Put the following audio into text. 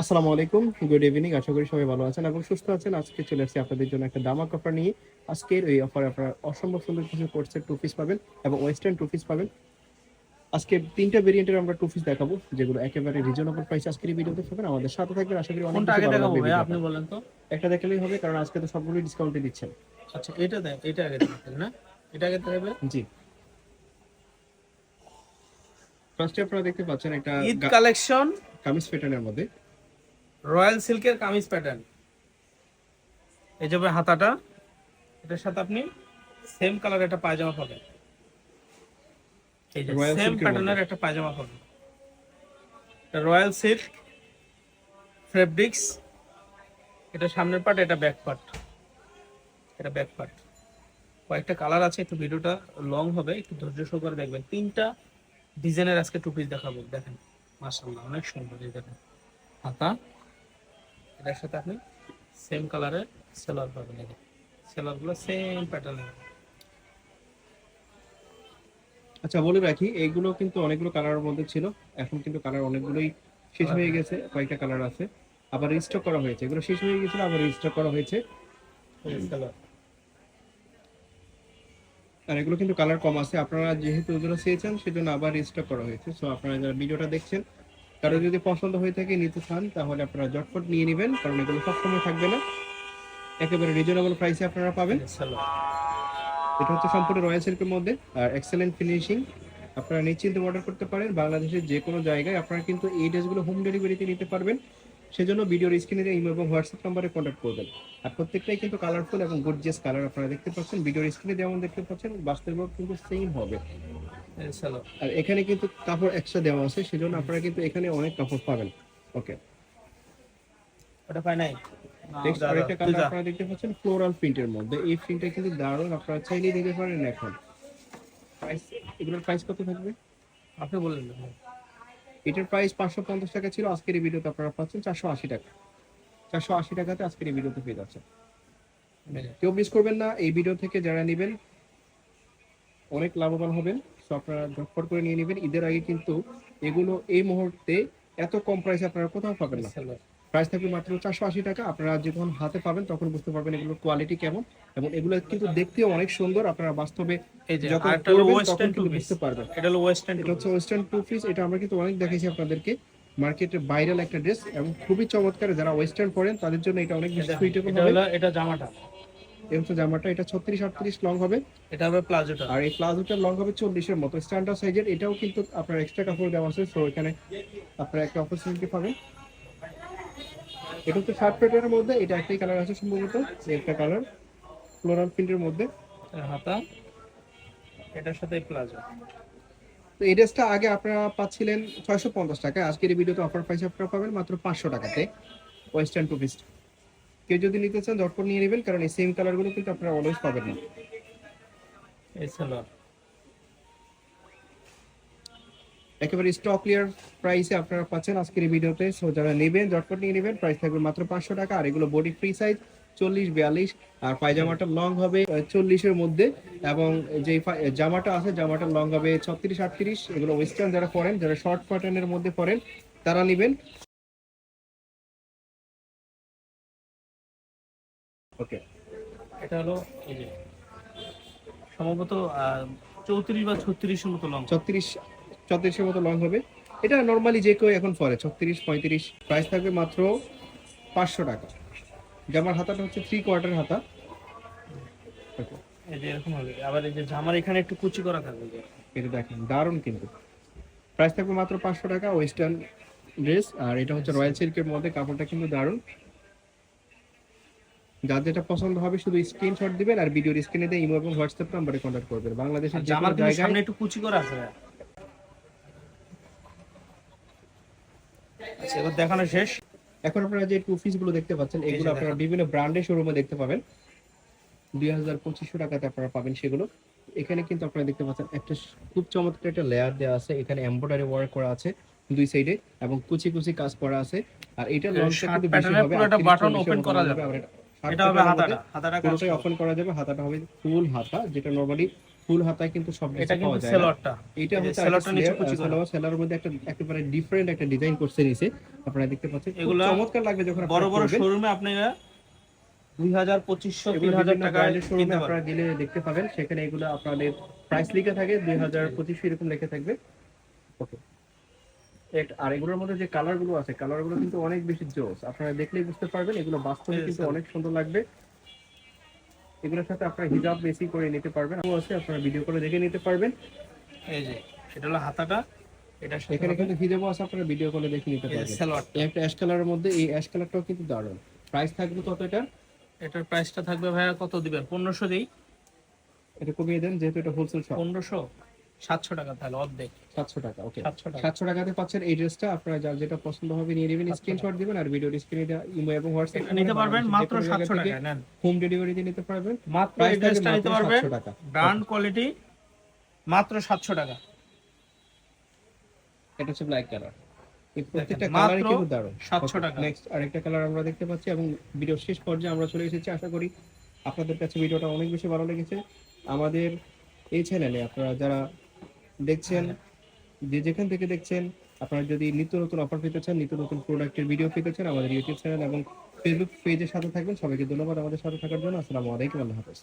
আসসালামু আলাইকুম good evening আশা করি সবাই ভালো আছেন এবং সুস্থ আছেন। আজকে চলে আসছি আপনাদের জন্য একটা দামাক অফার নিয়ে। আজকের এই অফারে আপনারা অসম্ভব সুন্দর কিছু কোর্সের টু পিস পাবেন এবং ওয়েস্টার্ন টু পিস পাবেন। আজকে তিনটা ভেরিয়েন্টের আমরা টু পিস দেখাবো যেগুলো একেবারে রিজনেবল প্রাইস আজকের এই ভিডিওতে পাবেন। আমাদের সাথে থাকবেন আশা করি অনেক আগে দেখাবো ভাই আপনি বলেন তো। একটা দেখালেই হবে কারণ আজকে তো সবগুলো ডিসকাউন্টে দিচ্ছেন। আচ্ছা এটা দেখ এটা আগে দেখাবেন না? এটা আগে দেখাবে জি। ফার্স্টে আপনারা দেখতে পাচ্ছেন একটা ঈদ কালেকশন কামিজ প্যাটার্নের মধ্যে। রয়্যাল সিল্কের কামিজ প্যাটার্ন। এই যাবে হাতাটা এটার সাথে আপনি সেম কালার একটা পায়জামা পাবেন। এই যে সেম প্যাটার্নের একটা পায়জামা পাবেন। রয়্যাল সিল্ক ফেব্রিক্স এটা সামনের পার্ট এটা ব্যাক পার্ট এটা ব্যাক পার্ট কয়েকটা কালার আছে একটু ভিডিওটা লং হবে একটু ধৈর্য সহকারে দেখবেন। তিনটা ডিজাইনের আজকে টু পিস দেখাবো দেখেন। মাশাআল্লাহ অনেক সুন্দর দেখেন। হাতা এটার সাথে আপনি সেম কালারের সেলার পাবেন এই সেলারগুলো সেম প্যাটার্নের আচ্ছা বলে রাখি এইগুলো কিন্তু অনেকগুলো কালারের মধ্যে ছিল। এখন কিন্তু কালার অনেকগুলোই শেষ হয়ে গেছে কয়েকটা কালার আছে। আবার রিস্টক করা হয়েছে। এগুলো শেষ হয়ে গেছিল আবার রিস্টক করা হয়েছে। আর এগুলো কিন্তু কালার কম আছে। আপনারা যেহেতু এগুলো চেয়েছেন সেজন্য আবার রিস্টক করা হয়েছে। সো আপনারা যারা ভিডিওটা দেখছেন কারও যদি পছন্দ হয়ে থাকে নিতে চান, তাহলে আপনারা জটফট নিয়ে নেবেন, কারণ এগুলো সবসময় থাকবে না। একেবারে রিজনেবল প্রাইসে আপনারা পাবেন। এটা হচ্ছে সম্পূর্ণ রয়্যাল সিল্কের মধ্যে, আর এক্সেলেন্ট ফিনিশিং আপনারা নিশ্চিন্তে অর্ডার করতে পারেন। বাংলাদেশের যে কোনো জায়গায় আপনারা কিন্তু এই ড্রেসগুলো হোম ডেলিভারিতে নিতে পারবেন। সেজন্য ভিডিওর স্ক্রিনে ইমো এবং হোয়াটসঅ্যাপ নাম্বারে কন্ট্যাক্ট করবেন আর প্রত্যেকটাই কিন্তু কালারফুল এবং গর্জিয়াস কালার আপনারা দেখতে পাচ্ছেন। ভিডিওর স্ক্রিনে যেমন দেখতে পাচ্ছেন, বাস্তবেও কিন্তু সেম হবে। আর এখানে কিন্তু কাপড় এক্সট্রা দেওয়া আছে সেজন্য আপনারা কিন্তু এখানে অনেক কাপড় পাবেন। ওকে ওটা পাই নাই? নেক্সট আরেকটা কালার আপনারা দেখতে পাচ্ছেন ফ্লোরাল প্রিন্টের মধ্যে। এই প্রিন্টটা কিন্তু দারুণ আপনারা চাইলেই নিতে পারেন এখন। প্রাইস এগুলোর প্রাইস কত থাকবে? আপনি বললেন। এটার প্রাইস পাঁচশো পঞ্চাশ টাকা ছিল আজকের এই ভিডিওতে আপনারা পাচ্ছেন চারশো আশি টাকা। চারশো আশি টাকাতে আজকের এই ভিডিওতে পেয়ে যাচ্ছে কেউ মিস করবেন না এই ভিডিও থেকে যারা নেবেন অনেক লাভবান হবেন। সো আপনারা ঝটপট করে নিয়ে নেবেন। ঈদের আগে কিন্তু এগুলো এই মুহূর্তে এত কম প্রাইসে আপনারা কোথাও পাবেন না। প্রাইস থাকবে মাত্র চারশো আশি টাকা। আপনারা যখন হাতে পাবেন তখন বুঝতে পারবেন এগুলোর কোয়ালিটি কেমন এবং এগুলো কিন্তু দেখতেও অনেক সুন্দর। আপনারা বাস্তবে যখন আরেকটা ওয়েস্টার্ন তখন কিন্তু বুঝতে পারবেন। এটা হলো ওয়েস্টার্ন এটা হচ্ছে ওয়েস্টার্ন টু পিস এটা আমরা কিন্তু অনেক দেখেছি আপনাদেরকে। মার্কেটে ভাইরাল একটা ড্রেস এবং খুবই চমৎকার। যারা ওয়েস্টার্ন পরেন তাদের জন্য এটা অনেক বেশি সুইটেবল হবে। এটা জামাটা। এই হচ্ছে জামাটা এটা ছত্রিশ আটত্রিশ লং হবে। এটা হবে প্লাজোটা। আর এই প্লাজোটার লং হবে চল্লিশের মতো। স্ট্যান্ডার্ড সাইজের এটাও কিন্তু আপনার এক্সট্রা কাপড় দেওয়া আছে সো এখানে আপনারা একটা অপরচুনিটি পাবেন এটা হচ্ছে শার্ট প্যাটার্নের মধ্যে এটা একটাই কালার আছে সম্ভবত একটা কালার ফ্লোরাল প্রিন্টের মধ্যে। হাতা এটার সাথে প্লাজো। তো এই ড্রেসটা আগে আপনারা পাচ্ছিলেন ছয়শো পঞ্চাশ টাকায়। আজকের এই ভিডিওতে অফার প্রাইস আপনারা পাবেন মাত্র পাঁচশো টাকাতে। ওয়েস্টার্ন টু কেউ যদি নিতে চান ঝটপট নিয়ে নেবেন কারণ এই সেম কালারগুলো কিন্তু আপনারা অলওয়েজ পাবেন না। একেবারে স্টক ক্লিয়ার প্রাইসে আপনারা পাচ্ছেন আজকের এই ভিডিওতে। সো যারা নেবেন ঝটপট নিয়ে নেবেন প্রাইস থাকবে মাত্র পাঁচশো টাকা আর এগুলো বডি ফ্রি সাইজ চল্লিশ বিয়াল্লিশ আর পায়জামাটা লং হবে চল্লিশের মধ্যে। এবং যে জামাটা আছে জামাটা লং হবে ছত্রিশ আটত্রিশ এগুলো ওয়েস্টার্ন যারা পরেন যারা শর্ট প্যাটার্নের মধ্যে পরেন তারা নেবেন। ওকে। এটা হলো এই যে সম্ভবত চৌত্রিশ বা ছত্রিশের মতো লং ছত্রিশ ছত্রিশের মতো লং হবে। এটা নর্মালি যে কেউ এখন পরে ছত্রিশ পঁয়ত্রিশ প্রাইস থাকবে মাত্র পাঁচশো টাকা। জামার হাতাটা হচ্ছে থ্রি কোয়ার্টার হাতা। এই যে এরকম হবে। আবার এই যে জামার এখানে একটু কুচি করা থাকবে। এটা দেখেন দারুণ কিন্তু। প্রাইস থাকবে মাত্র পাঁচশো টাকা ওয়েস্টার্ন ড্রেস আর এটা হচ্ছে রয়্যাল সিল্কের মধ্যে কাপড়টা কিন্তু দারুণ। যার যেটা পছন্দ হবে শুধু স্ক্রিনশট দিবেন আর ভিডিওর স্ক্রিনে দিয়ে ইমো এবং হোয়াটসঅ্যাপ নাম্বারে কন্ট্যাক্ট করবেন। বাংলাদেশের যে কোনো জায়গায় সামনে একটু কুচি করা আছে আচ্ছা এবার দেখানো শেষ। এখন আপনারা যে টু পিসগুলো দেখতে পাচ্ছেন এগুলো আপনারা বিভিন্ন ব্র্যান্ডের শোরুমে দেখতে পাবেন। দুই হাজার পঁচিশশো টাকাতে আপনারা পাবেন সেগুলো। এখানে কিন্তু আপনারা দেখতে পাচ্ছেন একটা খুব চমৎকার একটা লেয়ার দেওয়া আছে। এখানে এমব্রয়ডারি ওয়ার্ক করা আছে দুই সাইডে এবং কুচি কুচি কাজ করা আছে। আর এটা লংটা কিন্তু বেশি হবে বাটন ওপেন করা যাবে। আর এটা হবে হাতাটা হাতাটা কাজ পুরোটাই করা যাবে হাতাটা হবে ফুল হাতা যেটা নরমালি ফুল হাতায় কিন্তু সব এটা কিন্তু সেলরটা এটা হচ্ছে সেলরটা নিচে কুচি করা। সালোয়ার মধ্যে একটা একেবারে ডিফারেন্ট একটা ডিজাইন করছে নিচে। আপনারা দেখতে পাচ্ছেন চমৎকার লাগবে যখন বড় আপনারা বড় শোরুমে আপনারা দুই হাজার পঁচিশশো তিন হাজার শোরুমে আপনারা গেলে দেখতে পাবেন। সেখানে এগুলো আপনাদের প্রাইস লিখে থাকে দুই হাজার পঁচিশশো এরকম লেখা থাকবে। ওকে আর এগুলোর মধ্যে যে কালারগুলো আছে কালারগুলো কিন্তু অনেক বেশি জোস। আপনারা দেখলেই বুঝতে পারবেন এগুলো বাস্তবে কিন্তু অনেক সুন্দর লাগবে। এগুলোর সাথে আপনারা হিজাব বেশি করে নিতে পারবেন। আরও আছে আপনারা ভিডিও করে দেখে নিতে পারবেন। এই যে এটা হলো হাতাটা এটা এখানে কিন্তু হিজাবও আছে আপনারা ভিডিও করে দেখে নিতে পারবেন। এই একটা অ্যাশ কালারের মধ্যে এই অ্যাশ কালারটাও কিন্তু দারুণ। প্রাইস থাকবে কত এটা? এটার প্রাইসটা থাকবে ভাইয়া কত দিবেন? পনেরোশো দিই। এটা কমিয়ে দেন যেহেতু এটা হোলসেল শপ পনেরোশো? সাতশো টাকা তাহলে অর্ধেক। সাতশো টাকা ওকে সাতশো টাকাতে পাচ্ছেন এই ড্রেসটা আপনারা যার যেটা পছন্দ হবে নিয়ে নেবেন স্ক্রিনশট দিবেন আর ভিডিওর স্ক্রিনে ইমো এবং হোয়াটসঅ্যাপ নিতে পারবেন মাত্র সাতশো টাকা নেন। হোম ডেলিভারিতে নিতে পারবেন। মাত্র এই ড্রেসটা নিতে পারবেন ব্র্যান্ড কোয়ালিটি মাত্র সাতশো টাকা। এটা হচ্ছে ব্ল্যাক কালার এই প্রত্যেকটা মাত্র কালারই কিন্তু দারুণ। 700 টাকা। নেক্সট আরেকটা কালার আমরা দেখতে পাচ্ছি এবং ভিডিও শেষ পর্যায়ে আমরা চলে এসেছি আশা করি আপনাদের কাছে ভিডিওটা অনেক বেশি ভালো লেগেছে। আমাদের এই চ্যানেলে আপনারা যারা দেখছেন যে যেখান থেকে দেখছেন আপনারা যদি নিত্য নতুন অফার পেতে চান নিত্য নতুন প্রোডাক্টের ভিডিও পেতে চান আমাদের ইউটিউব চ্যানেল এবং ফেসবুক পেজের সাথে থাকবেন। সবাইকে ধন্যবাদ আমাদের সাথে থাকার জন্য। আসসালামু আলাইকুম আল্লাহ হাফেজ।